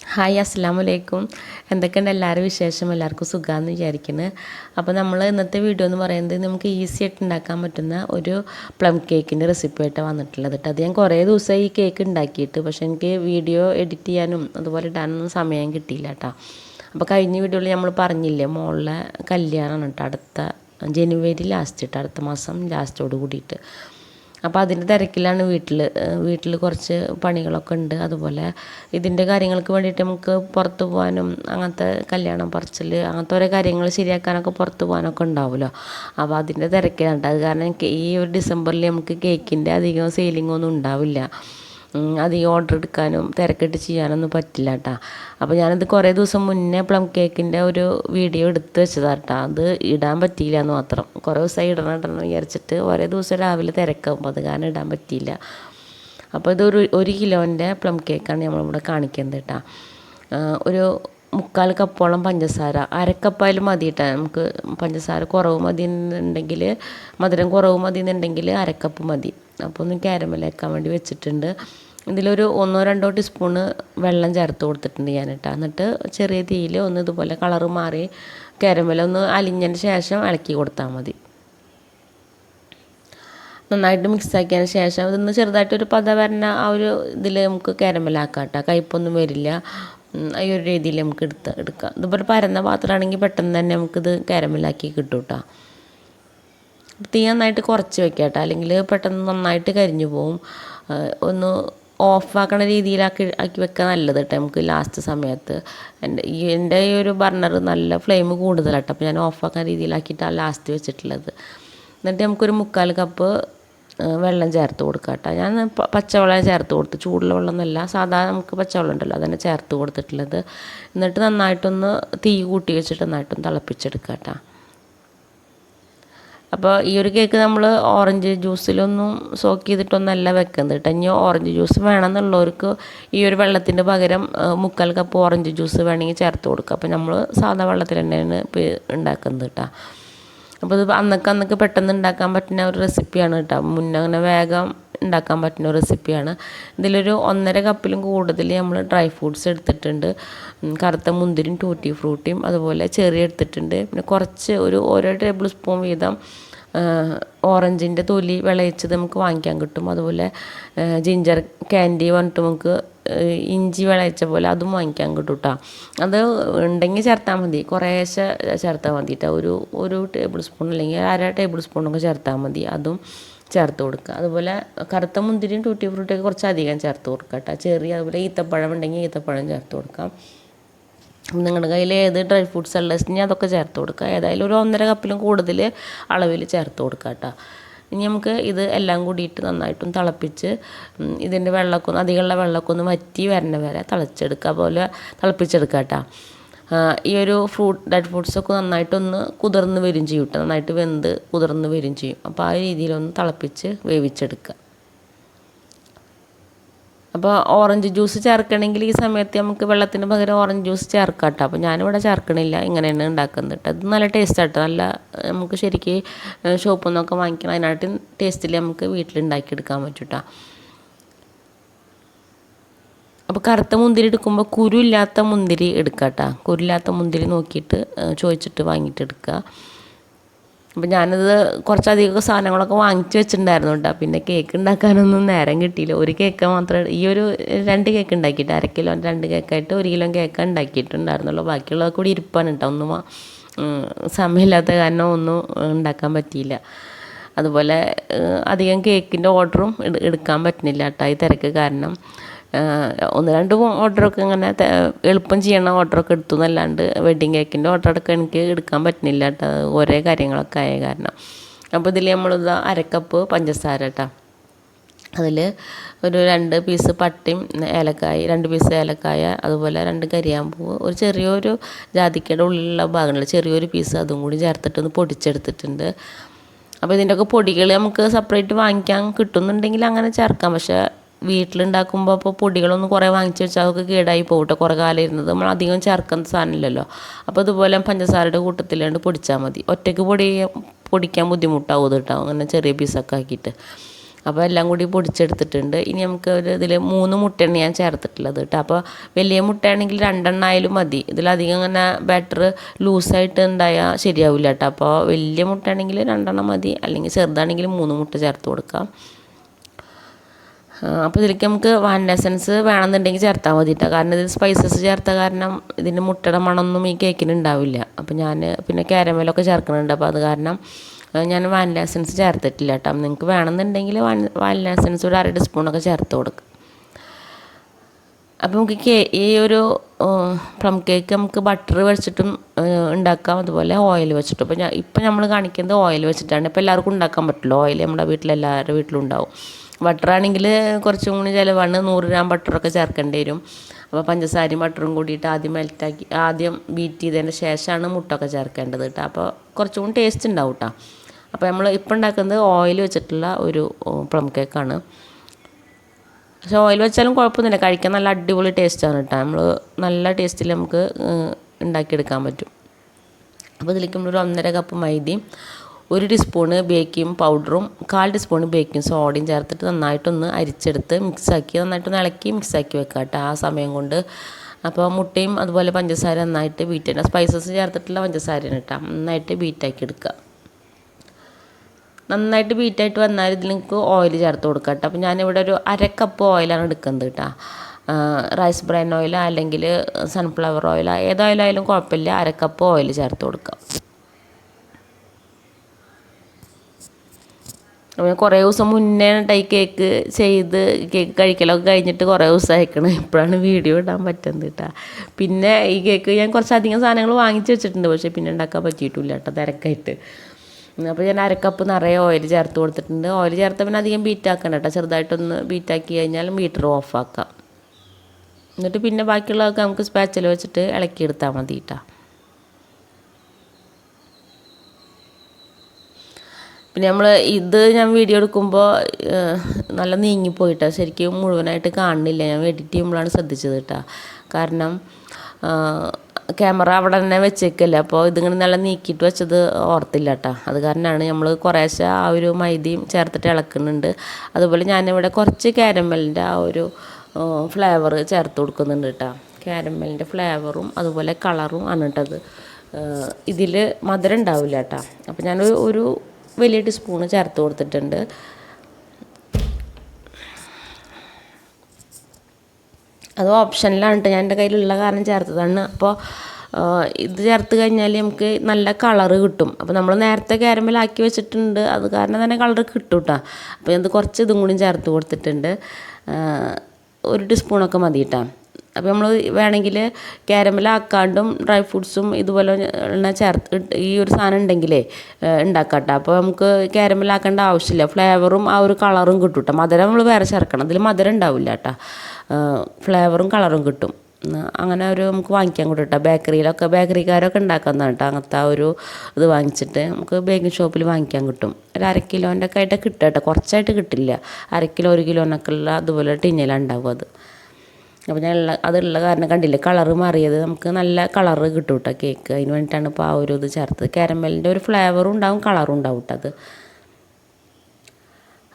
Hi അസ്സാം വലൈക്കും എന്തൊക്കെയുണ്ട് എല്ലാവരും വിശേഷം? എല്ലാവർക്കും സുഖമാണെന്ന് വിചാരിക്കുന്നത് അപ്പോൾ നമ്മൾ ഇന്നത്തെ വീഡിയോ എന്ന് പറയുന്നത് നമുക്ക് ഈസി ആയിട്ട് ഉണ്ടാക്കാൻ പറ്റുന്ന ഒരു പ്ലം കേക്കിന്റെ റെസിപ്പി ആയിട്ടാണ് വന്നിട്ടുള്ളത് കേട്ടോ. അത് ഞാൻ കുറേ ദിവസമായി ഈ കേക്ക് ഉണ്ടാക്കിയിട്ട് പക്ഷേ എനിക്ക് വീഡിയോ എഡിറ്റ് ചെയ്യാനും അതുപോലെ ഇടാനൊന്നും സമയം കിട്ടിയില്ല കേട്ടോ. അപ്പോൾ കഴിഞ്ഞ വീഡിയോയിൽ നമ്മൾ പറഞ്ഞില്ലേ മോളിലെ കല്യാണമാണ് കേട്ടോ. അടുത്ത ജനുവരി ലാസ്റ്റ് കേട്ടോ അടുത്ത മാസം ലാസ്റ്റോട് കൂടിയിട്ട്. അപ്പോൾ അതിന്റെ തിരക്കിലാണ് വീട്ടിൽ വീട്ടിൽ കുറച്ച് പണികളൊക്കെ ഉണ്ട്. അതുപോലെ ഇതിന്റെ കാര്യങ്ങൾക്ക് വേണ്ടിയിട്ട് നമുക്ക് പുറത്ത് പോകാനും അങ്ങനത്തെ കല്യാണം പറച്ചിൽ അങ്ങനത്തെ ഓരോ കാര്യങ്ങൾ ശരിയാക്കാനൊക്കെ പുറത്ത് പോകാനൊക്കെ ഉണ്ടാവുമല്ലോ. അപ്പോൾ അതിന്റെ തിരക്കിലാണ്. അത് കാരണം ഈ ഒരു ഡിസംബറിൽ നമുക്ക് കേക്കിന്റെ അധികം സെയിലിംഗ് ഒന്നും ഉണ്ടാവില്ല. അധികം ഓർഡർ എടുക്കാനും തിരക്കിട്ട് ചെയ്യാനൊന്നും പറ്റില്ല കേട്ടോ അപ്പോൾ ഞാനത് കുറേ ദിവസം മുന്നേ പ്ലം കേക്കിന്റെ ഒരു വീഡിയോ എടുത്ത് വെച്ചതാണ് കേട്ടോ അത് ഇടാൻ പറ്റിയില്ല എന്ന് മാത്രം. കുറേ ദിവസമായി ഇടണം ഇടണം വിചാരിച്ചിട്ട് ഒരേ ദിവസം രാവിലെ തിരക്കാകുമ്പോൾ അത് കാരണം ഇടാൻ പറ്റിയില്ല. അപ്പോൾ ഇതൊരു ഒരു കിലോന്റെ പ്ലം കേക്കാണ് നമ്മളിവിടെ കാണിക്കുന്നത് കേട്ടോ ഒരു മുക്കാൽ കപ്പോളം പഞ്ചസാര. അരക്കപ്പായാലും മതി കേട്ടോ നമുക്ക് പഞ്ചസാര കുറവ് മതി എന്നുണ്ടെങ്കിൽ മധുരം കുറവ് മതി എന്നുണ്ടെങ്കിൽ അരക്കപ്പ് മതി. അപ്പോൾ ഒന്ന് ക്യാരമലാക്കാൻ വേണ്ടി വെച്ചിട്ടുണ്ട്. ഇതിലൊരു ഒന്നോ രണ്ടോ ടീസ്പൂണ് വെള്ളം ചേർത്ത് കൊടുത്തിട്ടുണ്ട് ഞാൻ കേട്ടോ എന്നിട്ട് ചെറിയ തീയിൽ ഒന്ന് ഇതുപോലെ കളറ് മാറി ക്യാരമല ഒന്ന് അലിഞ്ഞതിന് ശേഷം ഇളക്കി കൊടുത്താൽ മതി. നന്നായിട്ട് മിക്സ് ആക്കിയതിന് ശേഷം ഇതൊന്ന് ചെറുതായിട്ടൊരു പത വരണ ആ ഒരു ഇതിൽ നമുക്ക് കാരമലാക്കാം കേട്ടോ കയ്പൊന്നും വരില്ല. ഈ ഒരു രീതിയിൽ നമുക്ക് എടുത്ത് എടുക്കാം. ഒരു പരന്ന പാത്രമാണെങ്കിൽ പെട്ടെന്ന് തന്നെ നമുക്കിത് കാരമലാക്കി കിട്ടും കേട്ടോ തീ നന്നായിട്ട് കുറച്ച് വെക്കാം കേട്ടോ അല്ലെങ്കിൽ പെട്ടെന്ന് നന്നായിട്ട് കരിഞ്ഞു പോവും. ഒന്ന് ഓഫാക്കണ രീതിയിലാക്കി ആക്കി വെക്കാൻ നല്ലത് കേട്ടോ നമുക്ക് ലാസ്റ്റ് സമയത്ത് എന്റെ എന്റെ ഈ ഒരു ബർണർ നല്ല ഫ്ലെയിം കൂടുതലാട്ടോ. അപ്പോൾ ഞാൻ ഓഫാക്കാൻ രീതിയിലാക്കിയിട്ടാണ് ലാസ്റ്റ് വെച്ചിട്ടുള്ളത്. എന്നിട്ട് നമുക്കൊരു മുക്കാൽ കപ്പ് വെള്ളം ചേർത്ത് കൊടുക്കാം കേട്ടോ ഞാൻ പച്ചവെള്ളം ചേർത്ത് കൊടുത്ത്. ചൂടുള്ള വെള്ളമൊന്നുമല്ല സാധാരണ നമുക്ക് പച്ചവെള്ളം ഉണ്ടല്ലോ അതന്നെ ചേർത്ത് കൊടുത്തിട്ടുള്ളത്. എന്നിട്ട് നന്നായിട്ടൊന്ന് തീ കൂട്ടി വെച്ചിട്ട് നന്നായിട്ടൊന്ന് തിളപ്പിച്ചെടുക്കാം കേട്ടോ അപ്പോൾ ഈ ഒരു കേക്ക് നമ്മൾ ഓറഞ്ച് ജ്യൂസിലൊന്നും സോക്ക് ചെയ്തിട്ടൊന്നല്ല വെക്കുന്നത് കേട്ടോ. ഇനി ഓറഞ്ച് ജ്യൂസ് വേണമെന്നുള്ളവർക്ക് ഈ ഒരു വെള്ളത്തിന്റെ പകരം മുക്കാൽ കപ്പ് ഓറഞ്ച് ജ്യൂസ് വേണമെങ്കിൽ ചേർത്ത് കൊടുക്കുക. അപ്പോൾ നമ്മൾ സാധാ വെള്ളത്തിൽ തന്നെയാണ് ഉണ്ടാക്കുന്നത് കേട്ടോ. അപ്പോൾ ഇത് അന്നൊക്കെ അന്നൊക്കെ പെട്ടെന്ന് ഉണ്ടാക്കാൻ പറ്റുന്ന ഒരു റെസിപ്പിയാണ് കേട്ടോ. മുന്നേ അങ്ങനെ വേഗം ഉണ്ടാക്കാൻ പറ്റുന്ന റെസിപ്പിയാണ് ഇതിലൊരു ഒന്നര കപ്പിലും കൂടുതൽ നമ്മൾ ഡ്രൈ ഫ്രൂട്ട്സ് എടുത്തിട്ടുണ്ട്. കറുത്ത മുന്തിരിയും ടൂട്ടി ഫ്രൂട്ടിയും അതുപോലെ ചെറിയ എടുത്തിട്ടുണ്ട്. പിന്നെ കുറച്ച് ഒരു ഓരോ ടേബിൾ സ്പൂൺ വീതം ഓറഞ്ചിന്റെ തൊലി വിളയിച്ചത് നമുക്ക് വാങ്ങിക്കാൻ കിട്ടും. അതുപോലെ ജിഞ്ചർ ക്യാൻഡി പറഞ്ഞിട്ട് നമുക്ക് ഇഞ്ചി വിളയിച്ച പോലെ അതും വാങ്ങിക്കാൻ കിട്ടും കേട്ടോ അത് ഉണ്ടെങ്കിൽ ചേർത്താൽ മതി. കുറേശ്ശെ ചേർത്താൽ മതി കേട്ടോ ഒരു ഒരു ടേബിൾ സ്പൂൺ അല്ലെങ്കിൽ അര ടേബിൾ സ്പൂണൊക്കെ ചേർത്താൽ മതി. അതും ചേർത്ത് കൊടുക്കുക. അതുപോലെ കറുത്ത മുന്തിരിയും ടൂട്ടി ഫ്രൂട്ടിയൊക്കെ കുറച്ച് അധികം ചേർത്ത് കൊടുക്കുക കേട്ടോ ചെറിയ അതുപോലെ ഈത്തപ്പഴം ഉണ്ടെങ്കിൽ ഈത്തപ്പഴം ചേർത്ത് കൊടുക്കാം നിങ്ങളുടെ കയ്യിൽ ഏത് ഡ്രൈ ഫ്രൂട്ട്സ് ഉള്ളതെങ്കിൽ അതൊക്കെ ചേർത്ത് കൊടുക്കുക. ഏതായാലും ഒരു ഒന്നര കപ്പിലും കൂടുതൽ അളവിൽ ചേർത്ത് കൊടുക്കുക കേട്ടോ ഇനി നമുക്ക് ഇത് എല്ലാം കൂടിയിട്ട് നന്നായിട്ടും തിളപ്പിച്ച് ഇതിന്റെ വെള്ളമൊക്കെ ഒന്ന് അധികമുള്ള വെള്ളമൊക്കെ ഒന്ന് വറ്റി വരണ വരെ തിളച്ചെടുക്കുക. പോലെ തിളപ്പിച്ചെടുക്കുക കേട്ടോ. ഈ ഒരു ഫ്രൂട്ട് ഡ്രൈ ഫ്രൂട്ട്സൊക്കെ നന്നായിട്ടൊന്ന് കുതിർന്ന് വരും ചെയ്യും കേട്ടോ. നന്നായിട്ട് വെന്ത് കുതിർന്ന് വരും ചെയ്യും. അപ്പോൾ ആ രീതിയിലൊന്ന് തിളപ്പിച്ച് വേവിച്ചെടുക്കുക. അപ്പോൾ ഓറഞ്ച് ജ്യൂസ് ചേർക്കണമെങ്കിൽ ഈ സമയത്ത് നമുക്ക് വെള്ളത്തിന് പകരം ഓറഞ്ച് ജ്യൂസ് ചേർക്കാം കേട്ടോ അപ്പോൾ ഞാനിവിടെ ചേർക്കണില്ല. ഇങ്ങനെയാണ് ഉണ്ടാക്കുന്നത് കേട്ടോ അത് നല്ല ടേസ്റ്റ് ആട്ടോ. നല്ല നമുക്ക് ശരിക്ക് ഷോപ്പിൽ നിന്നൊക്കെ വാങ്ങിക്കണം അതിനായിട്ട് ടേസ്റ്റിൽ നമുക്ക് വീട്ടിലുണ്ടാക്കിയെടുക്കാൻ പറ്റും കേട്ടോ അപ്പോൾ കറുത്ത മുന്തിരി എടുക്കുമ്പോൾ കുരു ഇല്ലാത്ത മുന്തിരി എടുക്കാം കേട്ടോ കുരുല്ലാത്ത മുന്തിരി നോക്കിയിട്ട് ചോദിച്ചിട്ട് വാങ്ങിയിട്ട് എടുക്കുക. അപ്പം ഞാനത് കുറച്ചധികം സാധനങ്ങളൊക്കെ വാങ്ങിച്ച് വെച്ചിട്ടുണ്ടായിരുന്നു കേട്ടോ പിന്നെ കേക്ക് ഉണ്ടാക്കാനൊന്നും നേരം കിട്ടിയില്ല. ഒരു കേക്ക് മാത്രമേ ഈ ഒരു രണ്ട് കേക്ക് ഉണ്ടാക്കിയിട്ട് അര കിലോ രണ്ട് കേക്കായിട്ട് ഒരു കിലോ കേക്ക് ഉണ്ടാക്കിയിട്ടുണ്ടായിരുന്നുള്ളൂ. ബാക്കിയുള്ളത് കൂടി ഇരിപ്പാണ് കേട്ടോ ഒന്നും സമയമില്ലാത്ത കാരണം ഒന്നും ഉണ്ടാക്കാൻ പറ്റിയില്ല. അതുപോലെ അധികം കേക്കിന്റെ ഓർഡറും എടുക്കാൻ പറ്റുന്നില്ല കേട്ടോ ഈ തിരക്ക് കാരണം. ഒന്ന് രണ്ട് ഓർഡറൊക്കെ ഇങ്ങനെ എളുപ്പം ചെയ്യണ ഓർഡറൊക്കെ എടുത്തു എന്നല്ലാണ്ട് വെഡ്ഡിങ് കേക്കിന്റെ ഓർഡർ അടക്കം എനിക്ക് എടുക്കാൻ പറ്റുന്നില്ല കേട്ടോ. ഓരോ കാര്യങ്ങളൊക്കെ ആയ കാരണം. അപ്പോൾ ഇതിൽ നമ്മളിത് അരക്കപ്പ് പഞ്ചസാര കേട്ടോ അതിൽ ഒരു രണ്ട് പീസ് പട്ടിയും ഏലക്കായ രണ്ട് പീസ് ഏലക്കായ അതുപോലെ രണ്ട് കരിയാമ്പൂവ് ഒരു ചെറിയൊരു ജാതിക്കയുടെ ഉള്ളിലുള്ള ഭാഗങ്ങളിൽ ചെറിയൊരു പീസ് അതും കൂടി ചേർത്തിട്ട് ഒന്ന് പൊടിച്ചെടുത്തിട്ടുണ്ട്. അപ്പോൾ ഇതിന്റെയൊക്കെ പൊടികൾ നമുക്ക് സെപ്പറേറ്റ് വാങ്ങിക്കാൻ കിട്ടുന്നുണ്ടെങ്കിൽ അങ്ങനെ ചേർക്കാം. പക്ഷേ വീട്ടിലുണ്ടാക്കുമ്പോൾ അപ്പോൾ പൊടികളൊന്നും കുറേ വാങ്ങിച്ചു വെച്ചാൽ അതൊക്കെ കേടായി പോകട്ടെ കുറേ കാലം ഇരുന്നത് നമ്മൾ അധികം ചേർക്കുന്ന സാധനമില്ലല്ലോ. അപ്പോൾ ഇതുപോലെ പഞ്ചസാരയുടെ കൂട്ടത്തിലാണ്ട് പൊടിച്ചാൽ മതി. ഒറ്റയ്ക്ക് പൊടി പൊടിക്കാൻ ബുദ്ധിമുട്ടാവും കേട്ടോ അങ്ങനെ ചെറിയ പീസൊക്കെ ആക്കിയിട്ട്. അപ്പോൾ എല്ലാം കൂടി പൊടിച്ചെടുത്തിട്ടുണ്ട്. ഇനി നമുക്ക് ഒരു ഇതിൽ മൂന്ന് മുട്ടയാണ് ഞാൻ ചേർത്തിട്ടുള്ളത് കേട്ടോ അപ്പോൾ വലിയ മുട്ടയാണെങ്കിൽ രണ്ടെണ്ണം ആയാലും മതി. ഇതിലധികം അങ്ങനെ ബാറ്റർ ലൂസായിട്ട് ഉണ്ടായാൽ ശരിയാവില്ല കേട്ടോ അപ്പോൾ വലിയ മുട്ടയാണെങ്കിൽ രണ്ടെണ്ണം മതി. അല്ലെങ്കിൽ ചെറുതാണെങ്കിൽ മൂന്ന് മുട്ട ചേർത്ത് കൊടുക്കാം. അപ്പോൾ ഇതിലേക്ക് നമുക്ക് വാനില എസൻസ് വേണമെന്നുണ്ടെങ്കിൽ ചേർത്താൽ മതി കേട്ടോ കാരണം ഇതിൽ സ്പൈസസ് ചേർത്ത കാരണം ഇതിന്റെ മുട്ടയുടെ മണമൊന്നും ഈ കേക്കിന് ഉണ്ടാവില്ല. അപ്പോൾ ഞാൻ പിന്നെ കാരമലൊക്കെ ചേർക്കുന്നുണ്ട് അപ്പോൾ അത് കാരണം ഞാൻ വാനില എസൻസ് ചേർത്തിട്ടില്ല കേട്ടോ നിങ്ങൾക്ക് വേണമെന്നുണ്ടെങ്കിൽ വാനില എസൻസ് ഒരു അര ടീസ്പൂണൊക്കെ ചേർത്ത് കൊടുക്കും. അപ്പോൾ നമുക്ക് കേ ഈ ഒരു പ്ലം കേക്ക് നമുക്ക് ബട്ടർ വെച്ചിട്ടും ഉണ്ടാക്കാം. അതുപോലെ ഓയിൽ വെച്ചിട്ടും. അപ്പോൾ ഞാൻ ഇപ്പം നമ്മൾ കാണിക്കുന്നത് ഓയിൽ വെച്ചിട്ടാണ്. ഇപ്പോൾ എല്ലാവർക്കും ഉണ്ടാക്കാൻ പറ്റുള്ളൂ ഓയിൽ നമ്മുടെ വീട്ടിലെല്ലാവരുടെ വീട്ടിലും ഉണ്ടാവും. ബട്ടർ ആണെങ്കിൽ കുറച്ചും കൂടി ചിലവാണ് നൂറ് ഗ്രാം ബട്ടറൊക്കെ ചേർക്കേണ്ടി വരും. അപ്പോൾ പഞ്ചസാരയും ബട്ടറും കൂടിയിട്ട് ആദ്യം മെൽറ്റാക്കി ആദ്യം ബീറ്റ് ചെയ്തതിന് ശേഷമാണ് മുട്ടൊക്കെ ചേർക്കേണ്ടത് കേട്ടോ അപ്പോൾ കുറച്ചും കൂടി ടേസ്റ്റ് ഉണ്ടാവും കേട്ടോ അപ്പോൾ നമ്മൾ ഇപ്പം ഉണ്ടാക്കുന്നത് ഓയിൽ വെച്ചിട്ടുള്ള ഒരു പ്ലം കേക്കാണ്. പക്ഷേ ഓയിൽ വെച്ചാലും കുഴപ്പമൊന്നുമില്ല. കഴിക്കാൻ നല്ല അടിപൊളി ടേസ്റ്റാണ് കേട്ടോ നമ്മൾ നല്ല ടേസ്റ്റിൽ നമുക്ക് ഉണ്ടാക്കിയെടുക്കാൻ പറ്റും. അപ്പോൾ ഇതിലേക്ക് നമ്മളൊരു ഒന്നര കപ്പ് മൈദയും ഒരു ടീസ്പൂണ് ബേക്കിംഗ് പൗഡറും കാൽ ടീസ്പൂൺ ബേക്കിംഗ് സോഡയും ചേർത്തിട്ട് നന്നായിട്ടൊന്ന് അരിച്ചെടുത്ത് മിക്സാക്കി നന്നായിട്ടൊന്ന് ഇളക്കി മിക്സാക്കി വെക്കാം കേട്ടോ ആ സമയം കൊണ്ട്. അപ്പോൾ മുട്ടയും അതുപോലെ പഞ്ചസാര നന്നായിട്ട് ബീറ്റ് ചെയ്യണം. സ്പൈസസ് ചേർത്തിട്ടുള്ള പഞ്ചസാരയാണ് കേട്ടോ നന്നായിട്ട് ബീറ്റാക്കി എടുക്കുക നന്നായിട്ട് ബീറ്റായിട്ട് വന്നാൽ നിങ്ങൾക്ക് ഓയിൽ ചേർത്ത് കൊടുക്കാം കേട്ടോ അപ്പോൾ ഞാനിവിടെ ഒരു അര കപ്പ് ഓയിലാണ് എടുക്കുന്നത് കേട്ടോ റൈസ് ബ്രാൻ ഓയിലോ അല്ലെങ്കിൽ സൺഫ്ലവർ ഓയിലോ ഏത് ഓയിലായാലും കുഴപ്പമില്ല. അര കപ്പ് ഓയിൽ ചേർത്ത് കൊടുക്കാം അപ്പോൾ ഞാൻ കുറേ ദിവസം മുന്നേ ഈ കേക്ക് ചെയ്ത് കേക്ക് കഴിക്കലൊക്കെ കഴിഞ്ഞിട്ട് കുറേ ദിവസം അയക്കണം ഇപ്പോഴാണ് വീഡിയോ ഇടാൻ പറ്റുന്നത് കേട്ടോ. പിന്നെ ഈ കേക്ക് ഞാൻ കുറച്ചധികം സാധനങ്ങൾ വാങ്ങിച്ച് വെച്ചിട്ടുണ്ട് പക്ഷേ പിന്നെ ഉണ്ടാക്കാൻ പറ്റിയിട്ടില്ല കേട്ടോ തിരക്കായിട്ട്. അപ്പോൾ ഞാൻ അരക്കപ്പ് നിറയെ ഓയിൽ ചേർത്ത് കൊടുത്തിട്ടുണ്ട്. ഓയിൽ ചേർത്ത പിന്നെ അധികം ബീറ്റ് ആക്കണം കേട്ടോ. ചെറുതായിട്ടൊന്ന് ബീറ്റാക്കി കഴിഞ്ഞാൽ മീറ്റർ ഓഫ് ആക്കാം. എന്നിട്ട് പിന്നെ ബാക്കിയുള്ളതൊക്കെ നമുക്ക് സ്പാച്ചിൽ വെച്ചിട്ട് ഇളക്കിയെടുത്താൽ മതി കേട്ടോ. പിന്നെ നമ്മൾ ഇത് ഞാൻ വീഡിയോ എടുക്കുമ്പോൾ നല്ല നീങ്ങിപ്പോയിട്ടാ. ശരിക്കും മുഴുവനായിട്ട് കാണുന്നില്ല. ഞാൻ എഡിറ്റ് ചെയ്യുമ്പോഴാണ് ശ്രദ്ധിച്ചത് കേട്ടോ. കാരണം ക്യാമറ അവിടെ തന്നെ വെച്ചേക്കല്ലേ. അപ്പോൾ ഇതിങ്ങനെ നല്ല നീക്കിയിട്ട് വെച്ചത് ഓർത്തില്ല കേട്ടോ. അത് കാരണമാണ് നമ്മൾ കുറേശ്ശെ ആ ഒരു മൈദയും ചേർത്തിട്ട് ഇളക്കുന്നുണ്ട്. അതുപോലെ ഞാനിവിടെ കുറച്ച് ക്യാരമലിന്റെ ആ ഒരു ഫ്ലേവർ ചേർത്ത് കൊടുക്കുന്നുണ്ട് കേട്ടോ. ക്യാരമലിന്റെ ഫ്ലേവറും അതുപോലെ കളറും ആണ് കേട്ടത്. ഇതിൽ മധുരം ഉണ്ടാവില്ല കേട്ടോ. അപ്പോൾ ഞാൻ ഒരു വലിയ ടീസ്പൂണ് ചേർത്ത് കൊടുത്തിട്ടുണ്ട്. അത് ഓപ്ഷനിലാണ് കേട്ടോ ഞാൻ എന്റെ കയ്യിലുള്ള കാരണം ചേർത്തതാണ്. അപ്പോൾ ഇത് ചേർത്ത് കഴിഞ്ഞാൽ നമുക്ക് നല്ല കളറ് കിട്ടും. അപ്പോൾ നമ്മൾ നേരത്തെ കാരമലാക്കി വെച്ചിട്ടുണ്ട്. അത് കാരണം തന്നെ കളർ കിട്ടും കേട്ടോ അപ്പോൾ ഇത് കുറച്ച് ഇതും കൂടി ചേർത്ത് കൊടുത്തിട്ടുണ്ട്. ഒരു ടീസ്പൂണൊക്കെ മതി കേട്ടോ അപ്പോൾ നമ്മൾ വേണമെങ്കിൽ ക്യാരമലാക്കാണ്ടും ഡ്രൈ ഫ്രൂട്ട്സും ഇതുപോലെ ചേർത്ത് ഈ ഒരു സാധനം ഉണ്ടെങ്കിലേ ഉണ്ടാക്കാം കേട്ടോ അപ്പോൾ നമുക്ക് ക്യാരമലാക്കേണ്ട ആവശ്യമില്ല. ഫ്ലേവറും ആ ഒരു കളറും കിട്ടും കേട്ടോ മധുരം നമ്മൾ വേറെ ചേർക്കണം. അതിൽ മധുരം ഉണ്ടാവില്ല കേട്ടോ. ഫ്ലേവറും കളറും കിട്ടും. അങ്ങനെ ഒരു നമുക്ക് വാങ്ങിക്കാൻ കൂടെ കേട്ടോ ബേക്കറിയിലൊക്കെ ബേക്കറിക്കാരൊക്കെ ഉണ്ടാക്കുന്നതാണ് കേട്ടോ. അങ്ങനത്തെ ആ ഒരു ഇത് വാങ്ങിച്ചിട്ട് നമുക്ക് ബേക്കിംഗ് ഷോപ്പിൽ വാങ്ങിക്കാൻ കിട്ടും. ഒരു അര കിലോന്റെ ഒക്കെ ആയിട്ട് കിട്ടും കേട്ടോ. കുറച്ചായിട്ട് കിട്ടില്ല. അര കിലോ ഒരു കിലോനൊക്കെ ഉള്ള അതുപോലെ ടിന്നിലാണ് ഉണ്ടാവും അത്. അപ്പോൾ ഞാൻ ഉള്ള അതുള്ള കാരണം കണ്ടില്ലേ? കളറ് മാറിയത്. നമുക്ക് നല്ല കളറ് കിട്ടും കേട്ടോ കേക്ക് അതിന് വേണ്ടിയിട്ടാണ് ഇപ്പോൾ ആ ഒരു ഇത് ചേർത്തത്. കാരമലിന്റെ ഒരു ഫ്ലേവറും ഉണ്ടാവും കളറും ഉണ്ടാവും കേട്ടോ അത്.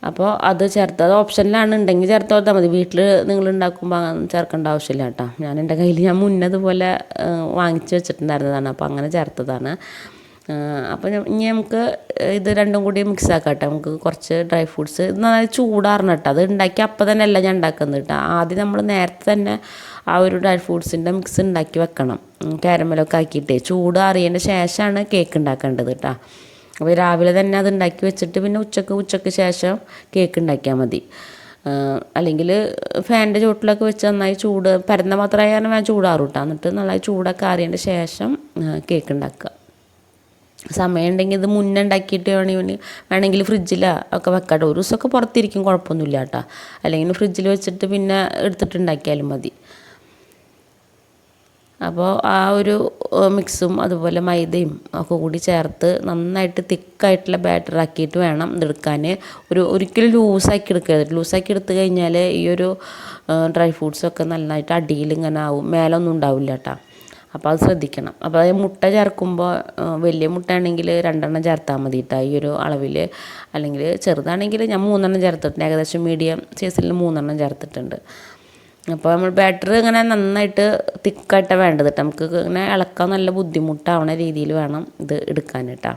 അപ്പോൾ അത് ചേർത്ത് അത് ഓപ്ഷനിലാണ് ഉണ്ടെങ്കിൽ ചേർത്ത് കൊടുത്താൽ മതി. വീട്ടിൽ നിങ്ങൾ ഉണ്ടാക്കുമ്പോൾ ചേർക്കേണ്ട ആവശ്യമില്ല കേട്ടോ ഞാൻ എന്റെ കയ്യിൽ ഞാൻ മുന്നതുപോലെ വാങ്ങിച്ച് വെച്ചിട്ടുണ്ടായിരുന്നതാണ്. അപ്പോൾ അങ്ങനെ ചേർത്തതാണ്. അപ്പോൾ ഇനി നമുക്ക് ഇത് രണ്ടും കൂടി മിക്സ് ആക്കാം കേട്ടോ നമുക്ക് കുറച്ച് ഡ്രൈ ഫ്രൂട്ട്സ് നന്നായി ചൂടാറണം കേട്ടോ അത് ഉണ്ടാക്കി അപ്പം തന്നെ അല്ല ഞാൻ ഉണ്ടാക്കുന്നത് കേട്ടോ ആദ്യം നമ്മൾ നേരത്തെ തന്നെ ആ ഒരു ഡ്രൈ ഫ്രൂട്ട്സിന്റെ മിക്സ് ഉണ്ടാക്കി വെക്കണം. കാരമലൊക്കെ ആക്കിയിട്ടേ. ചൂടാറിയതിന്റെ ശേഷമാണ് കേക്ക് ഉണ്ടാക്കേണ്ടത് കേട്ടോ അപ്പോൾ രാവിലെ തന്നെ അത് ഉണ്ടാക്കി വെച്ചിട്ട് പിന്നെ ഉച്ചയ്ക്ക് ഉച്ചയ്ക്ക് ശേഷം കേക്ക് ഉണ്ടാക്കിയാൽ മതി. അല്ലെങ്കിൽ ഫാനിന്റെ ചുവട്ടിലൊക്കെ വെച്ച് നന്നായി ചൂട് പരന്ന മാത്രമായി ഞാൻ ചൂടാറും കേട്ടോ എന്നിട്ട് നന്നായി ചൂടൊക്കെ ആറിയതിന്റെ ശേഷം കേക്ക് ഉണ്ടാക്കുക സമയം ഉണ്ടെങ്കിൽ ഇത് മുന്നേ ഉണ്ടാക്കിയിട്ട് വേണമെങ്കിൽ വേണമെങ്കിൽ ഫ്രിഡ്ജിലോ ഒക്കെ വെക്കാട്ടോ. ഒരു ദിവസമൊക്കെ പുറത്തിരിക്കും കുഴപ്പമൊന്നുമില്ല കേട്ടോ. അല്ലെങ്കിൽ ഫ്രിഡ്ജിൽ വെച്ചിട്ട് പിന്നെ എടുത്തിട്ട് ഉണ്ടാക്കിയാലും മതി. അപ്പോൾ ആ ഒരു മിക്സും അതുപോലെ മൈദയും ഒക്കെ കൂടി ചേർത്ത് നന്നായിട്ട് തിക്കായിട്ടുള്ള ബാറ്റർ ആക്കിയിട്ട് വേണം ഇതെടുക്കാൻ. ഒരു ഒരിക്കലും ലൂസാക്കി എടുക്കരുത് ലൂസാക്കി എടുത്തു കഴിഞ്ഞാൽ ഈ ഒരു ഡ്രൈ ഫ്രൂട്ട്സൊക്കെ നന്നായിട്ട് അടിയിൽ ഇങ്ങനെ ആവും. മേലൊന്നും ഉണ്ടാവില്ല കേട്ടോ. അപ്പോൾ അത് ശ്രദ്ധിക്കണം. അപ്പോൾ അത് മുട്ട ചേർക്കുമ്പോൾ വലിയ മുട്ട ആണെങ്കിൽ രണ്ടെണ്ണം ചേർത്താൽ മതി കേട്ടോ ഈ ഒരു അളവിൽ അല്ലെങ്കിൽ ചെറുതാണെങ്കിൽ ഞാൻ മൂന്നെണ്ണം ചേർത്തിട്ടുണ്ട്. ഏകദേശം മീഡിയം സൈസിൽ മൂന്നെണ്ണം ചേർത്തിട്ടുണ്ട്. അപ്പോൾ നമ്മൾ ബാറ്റർ ഇങ്ങനെ നന്നായിട്ട് തിക്കായിട്ടാണ് വേണ്ടത് കേട്ടോ നമുക്ക് ഇങ്ങനെ ഇളക്കാൻ നല്ല ബുദ്ധിമുട്ടാവണ രീതിയിൽ വേണം ഇത് എടുക്കാൻ കേട്ടോ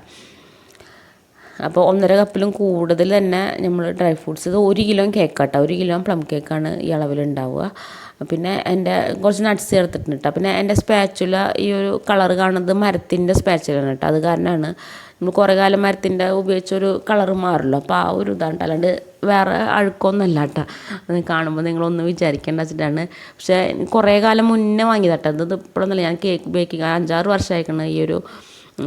അപ്പോൾ ഒന്നര കപ്പിലും കൂടുതൽ തന്നെ നമ്മൾ ഡ്രൈ ഫ്രൂട്ട്സ് ഇത് ഒരു കിലോ കേക്കാട്ടോ ഒരു കിലോ പ്ലം കേക്കാണ് ഈ അളവിലുണ്ടാവുക പിന്നെ എന്റെ കുറച്ച് നട്ട്സ് ചേർത്തിട്ടുണ്ട് കേട്ടോ പിന്നെ എന്റെ സ്പാച്ചുല ഈ ഒരു കളർ കാണുന്നത് മരത്തിന്റെ സ്പാച്ചുലാണ് കേട്ടോ അത് കാരണമാണ് നമ്മൾ കുറേ കാലം മരത്തിന്റെ ഉപയോഗിച്ചൊരു കളർ മാറുമല്ലോ അപ്പോൾ ആ ഒരു ഇതാണ്. അല്ലാണ്ട് വേറെ അഴുക്കൊന്നുമല്ല കേട്ടോ അത് കാണുമ്പോൾ നിങ്ങളൊന്ന് വിചാരിക്കേണ്ട വെച്ചിട്ടാണ്. പക്ഷേ കുറേ കാലം മുന്നേ വാങ്ങിയതാട്ടോ ഇത് ഇപ്പോഴൊന്നുമല്ല. ഞാൻ കേക്ക് ബേക്കിങ് അഞ്ചാറ് വർഷമായിക്കണം ഈ ഒരു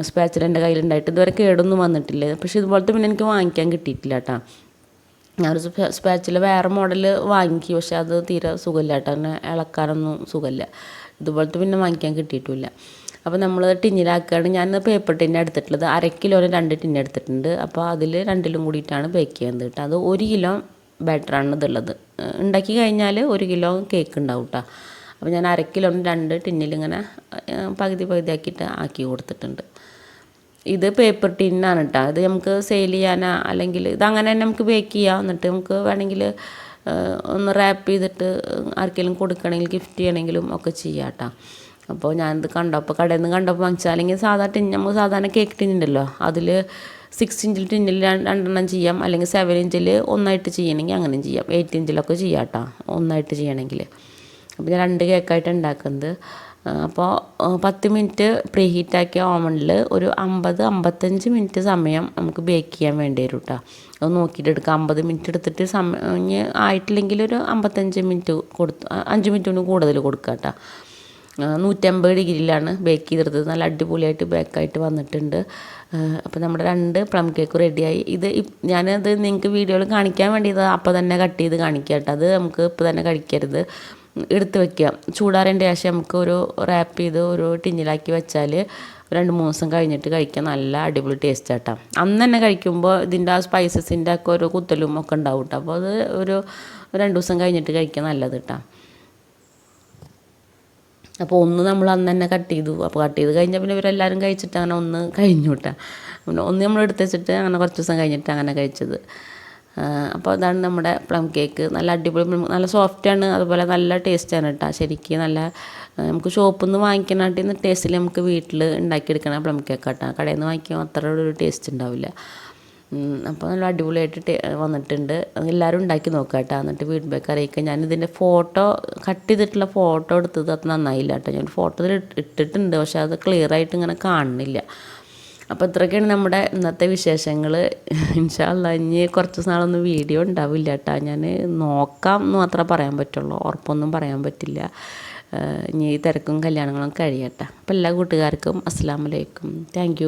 സ്പാച്ചിൽ എന്റെ കയ്യിലുണ്ടായിട്ട്. ഇതുവരെ കേടൊന്നും വന്നിട്ടില്ല. പക്ഷേ ഇതുപോലത്തെ പിന്നെ എനിക്ക് വാങ്ങിക്കാൻ കിട്ടിയിട്ടില്ല കേട്ടോ ഞാനൊരു സ്പാച്ചിൽ വേറെ മോഡൽ വാങ്ങിക്കി. പക്ഷെ അത് തീരെ സുഖമില്ല കേട്ടോ. അങ്ങനെ ഇളക്കാനൊന്നും സുഖമില്ല. ഇതുപോലത്തെ പിന്നെ വാങ്ങിക്കാൻ കിട്ടിയിട്ടില്ല. അപ്പോൾ നമ്മൾ ടിന്നിലാക്കുകയാണ്. ഞാൻ പേപ്പർ ടിന്ന് എടുത്തിട്ടുള്ളത്. അര കിലോന് രണ്ട് ടിന്ന് എടുത്തിട്ടുണ്ട്. അപ്പോൾ അതിൽ രണ്ടിലും കൂടിയിട്ടാണ് ബേക്ക് ചെയ്യുന്നത് കേട്ടോ. അത് ഒരു കിലോ ബാറ്ററാണ് ഇതുള്ളത്. ഉണ്ടാക്കി കഴിഞ്ഞാൽ ഒരു കിലോ കേക്ക് ഉണ്ടാവും കേട്ടോ. അപ്പോൾ ഞാൻ അര കിലോ രണ്ട് ടിന്നിലിങ്ങനെ പകുതി പകുതി ആക്കിയിട്ട് ആക്കി കൊടുത്തിട്ടുണ്ട്. ഇത് പേപ്പർ ടിന്നാണ് കേട്ടോ ഇത് നമുക്ക് സെയിൽ ചെയ്യാനാ അല്ലെങ്കിൽ ഇതങ്ങനെ തന്നെ നമുക്ക് ബേക്ക് ചെയ്യാം. എന്നിട്ട് നമുക്ക് വേണമെങ്കിൽ ഒന്ന് റാപ്പ് ചെയ്തിട്ട് ആർക്കെങ്കിലും കൊടുക്കണമെങ്കിൽ ഗിഫ്റ്റ് ചെയ്യണമെങ്കിലും ഒക്കെ ചെയ്യാം കേട്ടോ അപ്പോൾ ഞാനിത് കണ്ടപ്പോൾ കടയിൽ നിന്ന് കണ്ടപ്പോൾ വാങ്ങിച്ചാൽ അല്ലെങ്കിൽ സാധാ ടിൻ നമുക്ക് സാധാരണ കേക്ക് ടിന്നുണ്ടല്ലോ അതിൽ സിക്സ് ഇഞ്ചിൽ ടിന്നിൽ രണ്ടെണ്ണം ചെയ്യാം. അല്ലെങ്കിൽ സെവൻ ഇഞ്ചിൽ ഒന്നായിട്ട് ചെയ്യണമെങ്കിൽ അങ്ങനെയും ചെയ്യാം. എയ്റ്റ് ഇഞ്ചിലൊക്കെ ചെയ്യാം കേട്ടോ ഒന്നായിട്ട് ചെയ്യണമെങ്കിൽ. അപ്പോൾ ഞാൻ രണ്ട് കേക്കായിട്ട് ഉണ്ടാക്കുന്നത് അപ്പോൾ പത്ത് മിനിറ്റ് പ്രീ ഹീറ്റാക്കിയ ഓവണിൽ ഒരു അമ്പത് അമ്പത്തഞ്ച് മിനിറ്റ് സമയം നമുക്ക് ബേക്ക് ചെയ്യാൻ വേണ്ടി വരും കേട്ടോ അത് നോക്കിയിട്ട് എടുക്കുക അമ്പത് മിനിറ്റ് എടുത്തിട്ട് സമയം ആയിട്ടില്ലെങ്കിൽ ഒരു അമ്പത്തഞ്ച് മിനിറ്റ് കൊടുത്ത് അഞ്ച് മിനിറ്റ് കൊണ്ട് കൂടുതൽ കൊടുക്കുക കേട്ടോ നൂറ്റമ്പത് ഡിഗ്രിയിലാണ് ബേക്ക് ചെയ്തെടുത്തത് നല്ല അടിപൊളിയായിട്ട് ബേക്കായിട്ട് വന്നിട്ടുണ്ട്. അപ്പോൾ നമ്മുടെ രണ്ട് പ്ലം കേക്ക് റെഡിയായി. ഇത് ഞാനത് നിങ്ങൾക്ക് വീഡിയോയിൽ കാണിക്കാൻ വേണ്ടി അപ്പോൾ തന്നെ കട്ട് ചെയ്ത് കാണിക്കാം കേട്ടോ അത് നമുക്ക് ഇപ്പോൾ തന്നെ കഴിക്കരുത്. എടുത്ത് വെക്കുക. ചൂടാറേണ്ട ശേഷം നമുക്ക് ഒരു റാപ്പ് ചെയ്ത് ഒരു ടിന്നിലാക്കി വെച്ചാൽ രണ്ട് മൂന്ന് ദിവസം കഴിഞ്ഞിട്ട് കഴിക്കാൻ നല്ല അടിപൊളി ടേസ്റ്റ് ആട്ടോ. അന്ന് തന്നെ കഴിക്കുമ്പോൾ ഇതിന്റെ ആ സ്പൈസസിന്റെ ഒക്കെ ഒരു കുത്തലും ഒക്കെ ഉണ്ടാവും കേട്ടോ അപ്പോൾ അത് ഒരു രണ്ട് ദിവസം കഴിഞ്ഞിട്ട് കഴിക്കാൻ നല്ലത് കേട്ടോ അപ്പോൾ ഒന്ന് നമ്മൾ അന്ന് തന്നെ കട്ട് ചെയ്തു. അപ്പോൾ കട്ട് ചെയ്ത് കഴിഞ്ഞാൽ പിന്നെ ഇവരെല്ലാവരും കഴിച്ചിട്ട് അങ്ങനെ ഒന്ന് കഴിഞ്ഞു കേട്ടോ ഒന്ന് നമ്മൾ എടുത്ത് വെച്ചിട്ട് അങ്ങനെ കുറച്ച് ദിവസം കഴിഞ്ഞിട്ട് അങ്ങനെ കഴിച്ചത്. അപ്പോൾ അതാണ് നമ്മുടെ പ്ലം കേക്ക്. നല്ല അടിപൊളി നല്ല സോഫ്റ്റാണ് അതുപോലെ നല്ല ടേസ്റ്റാണ് കേട്ടോ ശരിക്കും നല്ല നമുക്ക് ഷോപ്പിൽ നിന്ന് വാങ്ങിക്കണാട്ടിൽ ടേസ്റ്റിൽ നമുക്ക് വീട്ടിൽ ഉണ്ടാക്കിയെടുക്കണ പ്ലം കേക്ക് കേട്ടോ കടയിൽ നിന്ന് വാങ്ങിക്കുമ്പോൾ അത്ര ഒരു ടേസ്റ്റ് ഉണ്ടാവില്ല അപ്പോൾ നല്ല അടിപൊളിയായിട്ട് വന്നിട്ടുണ്ട്. എല്ലാവരും ഉണ്ടാക്കി നോക്കുക കേട്ടോ എന്നിട്ട് ഫീഡ്ബാക്ക് അറിയിക്കുക ഞാനിതിന്റെ ഫോട്ടോ കട്ട് ചെയ്തിട്ടുള്ള ഫോട്ടോ എടുത്തത് അത് നന്നായില്ല കേട്ടോ ഞാൻ ഫോട്ടോയിൽ ഇട്ടിട്ടുണ്ട്. പക്ഷേ അത് ക്ലിയർ ആയിട്ട് ഇങ്ങനെ കാണുന്നില്ല. അപ്പോൾ ഇത്രയൊക്കെയാണ് നമ്മുടെ ഇന്നത്തെ വിശേഷങ്ങൾ ഇൻഷാല്ല ഇനി കുറച്ച് നാളൊന്നും വീഡിയോ ഉണ്ടാവില്ല കേട്ടോ ഞാൻ നോക്കാം എന്ന് മാത്രമേ പറയാൻ പറ്റുള്ളൂ. ഉറപ്പൊന്നും പറയാൻ പറ്റില്ല. ഇനി തിരക്കും കല്യാണങ്ങളും കഴിയട്ടെ. അപ്പോൾ എല്ലാ കൂട്ടുകാർക്കും അസ്സാം വലൈക്കും താങ്ക്